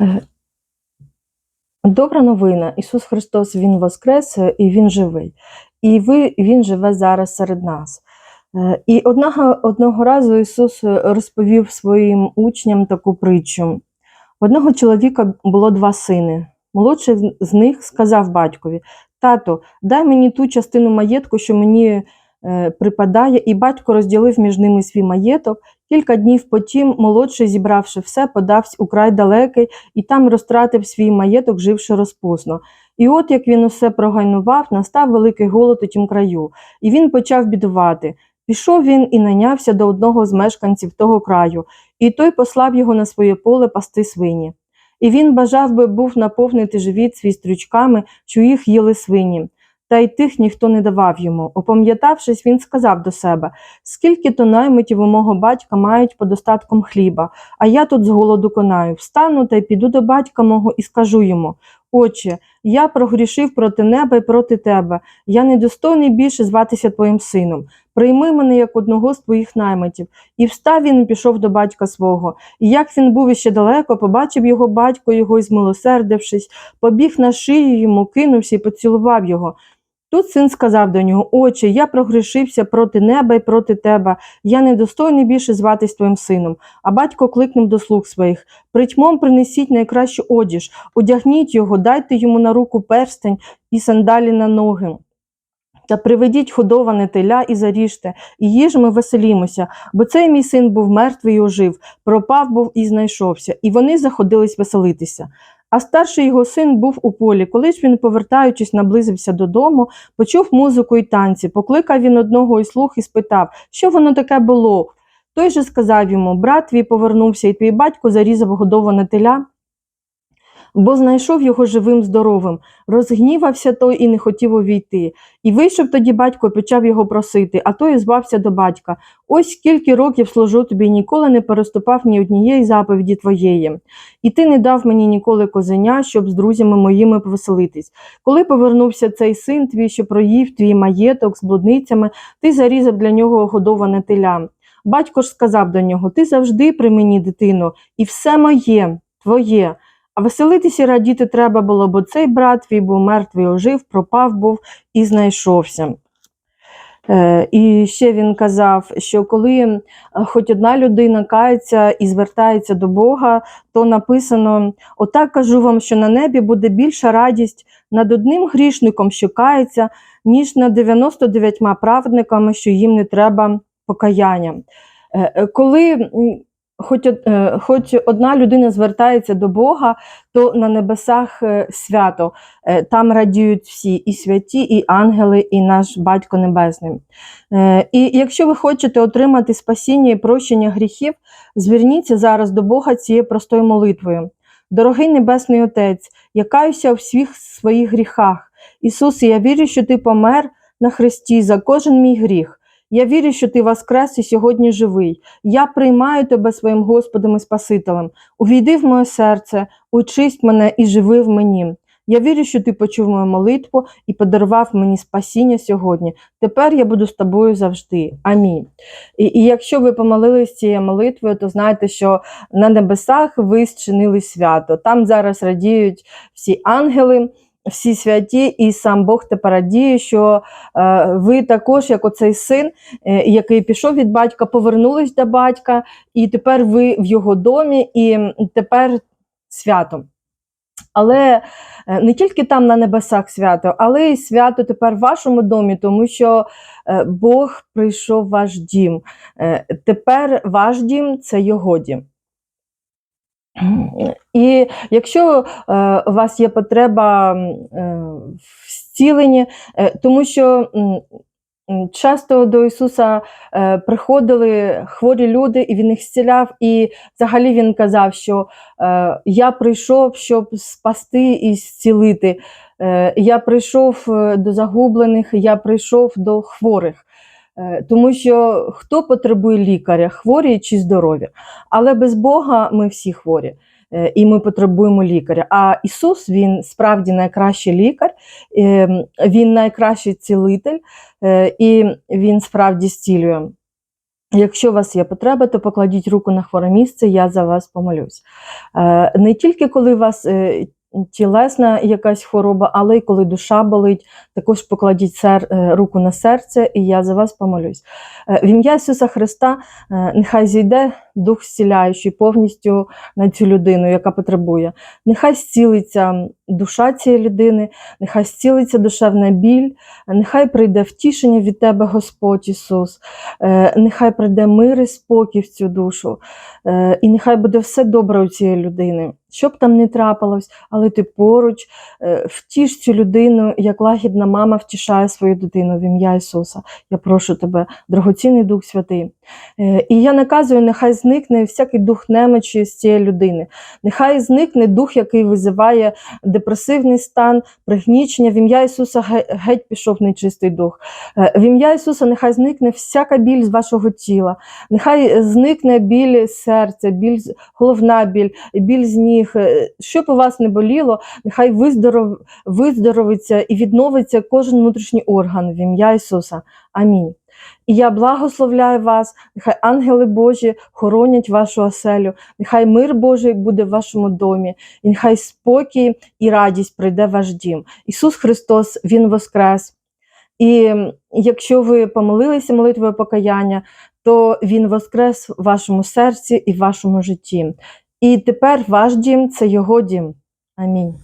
Е, Добра новина. Ісус Христос Він воскрес е, і Він живий. І ви, Він живе зараз серед нас. Е, І одного, одного разу Ісус розповів своїм учням таку притчу. Одного чоловіка було два сини. Молодший з- них сказав батькові: Тато, дай мені ту частину маєтку, що мені припадає, і батько розділив між ними свій маєток. Кілька днів потім молодший, зібравши все, подався у край далекий і там розтратив свій маєток, живши розпусно. І от як він усе прогайнував, настав великий голод у тім краю, і він почав бідувати. Пішов він і найнявся до одного з мешканців того краю, і той послав його на своє поле пасти свині. І він бажав би був наповнити живіт свій стрючками, що їх їли свині. Та й тих ніхто не давав йому. Опам'ятавшись, він сказав до себе: Скільки то наймитів у мого батька мають подостатком хліба, а я тут з голоду конаю. Встану та й піду до батька мого і скажу йому: Отче, я прогрішив проти неба і проти тебе. Я недостойний більше зватися твоїм сином. Прийми мене як одного з твоїх наймитів. І встав він і пішов до батька свого. І як він був іще далеко, побачив його батько його і змилосердившись, побіг на шию йому, кинувся і поцілував його. Тут син сказав до нього: Отче, я прогрішився проти неба і проти тебе. Я недостойний більше зватись твоїм сином. А батько кликнув до слуг своїх: Притьмом принесіть найкращу одіж, одягніть його, дайте йому на руку перстень і сандалі на ноги. Та приведіть худоване теля і заріжте, і їжмо веселімося, бо цей мій син був мертвий і ожив, пропав був і знайшовся, і вони заходились веселитися. А старший його син був у полі. Коли ж він, повертаючись, наблизився додому, почув музику і танці. Покликав він одного із слуг і спитав, що воно таке було. Той же сказав йому: Брат твій повернувся, і твій батько зарізав годоване теля, бо знайшов його живим здоровим. Розгнівався той і не хотів увійти. І вийшов тоді батько, почав його просити, а той звався до батька. Ось скільки років служу тобі, ніколи не переступав ні однієї заповіді твоєї. І ти не дав мені ніколи козеня, щоб з друзями моїми повеселитись. Коли повернувся цей син твій, що проїв твій маєток з блудницями, ти зарізав для нього годоване теля. Батько ж сказав до нього: Ти завжди при мені, дитино, і все моє, твоє. А веселитися і радіти треба було, бо цей брат твій був мертвий, ожив, пропав був і знайшовся. Е, і ще він казав, що коли е, хоч одна людина кається і звертається до Бога, то написано: отак кажу вам, що на небі буде більша радість над одним грішником, що кається, ніж над 99 праведниками, що їм не треба покаяння. Е, Коли хоч, е, хоч одна людина звертається до Бога, то на небесах е, свято. Е, Там радіють всі і святі, і ангели, і наш Батько Небесний. І якщо ви хочете отримати спасіння і прощення гріхів, зверніться зараз до Бога цією простою молитвою. Дорогий Небесний Отець, я каюся у всіх своїх гріхах. Ісусе, я вірю, що Ти помер на Христі за кожен мій гріх. Я вірю, що ти воскрес і сьогодні живий. Я приймаю тебе своїм Господом і Спасителем. Увійди в моє серце, очисть мене і живи в мені. Я вірю, що ти почув мою молитву і подарував мені спасіння сьогодні. Тепер я буду з тобою завжди. Амінь. І, і якщо ви помолились цією молитвою, то знайте, що на небесах ви зчинили свято. Там зараз радіють всі ангели. Всі святі, і сам Бог тепер радіє, що е, ви також, як оцей син, е, який пішов від батька, повернулись до батька, і тепер ви в його домі, і тепер свято. Але е, не тільки там на небесах свято, але й свято тепер в вашому домі, тому що Бог прийшов в ваш дім. Тепер ваш дім це його дім. І якщо е, у вас є потреба е, в зціленні, е, тому що часто до Ісуса приходили хворі люди, і Він їх зціляв, і взагалі Він казав, що я прийшов, щоб спасти і зцілити. Я прийшов до загублених, я прийшов до хворих. Е, Тому що хто потребує лікаря, хворі чи здорові? Але без Бога ми всі хворі. е, І ми потребуємо лікаря. А Ісус Він справді найкращий лікар, е, Він найкращий цілитель, е, і Він справді зцілює. Якщо у вас є потреба, то покладіть руку на хворе місце, я за вас помолюсь. Не тільки коли у вас тілесна якась хвороба, але й коли душа болить, також покладіть сер, е, руку на серце, і я за вас помолюсь. Е, В ім'я Ісуса Христа е, нехай зійде Дух зціляючий повністю на цю людину, яка потребує. Нехай зцілиться душа цієї людини, нехай зцілиться душевна біль, нехай прийде втішення від Тебе, Господь Ісус. Нехай прийде мир і спокій в цю душу, і нехай буде все добре у цієї людини. Що б там не трапилось, але ти поруч, е, втіш цю людину, як лагідна мама втішає свою дитину в ім'я Ісуса. Я прошу тебе, дорогоцінний Дух Святий. Е, І я наказую, нехай зникне всякий дух немочі з цієї людини. Нехай зникне дух, який визиває депресивний стан, пригнічення. В ім'я Ісуса геть пішов нечистий дух. Е, В ім'я Ісуса нехай зникне всяка біль з вашого тіла, нехай зникне біль серця, біль, головна біль, біль з ніг. Е, Що б у вас не боліло, нехай виздоров, виздоровиться і відновиться кожен внутрішній орган в ім'я Ісуса. Амінь. І я благословляю вас, нехай ангели Божі хоронять вашу оселю, нехай мир Божий буде в вашому домі, і нехай спокій і радість прийде в ваш дім. Ісус Христос, Він воскрес. І якщо ви помолилися молитвою покаяння, то Він воскрес в вашому серці і в вашому житті. І тепер ваш дім це Його дім. Амінь.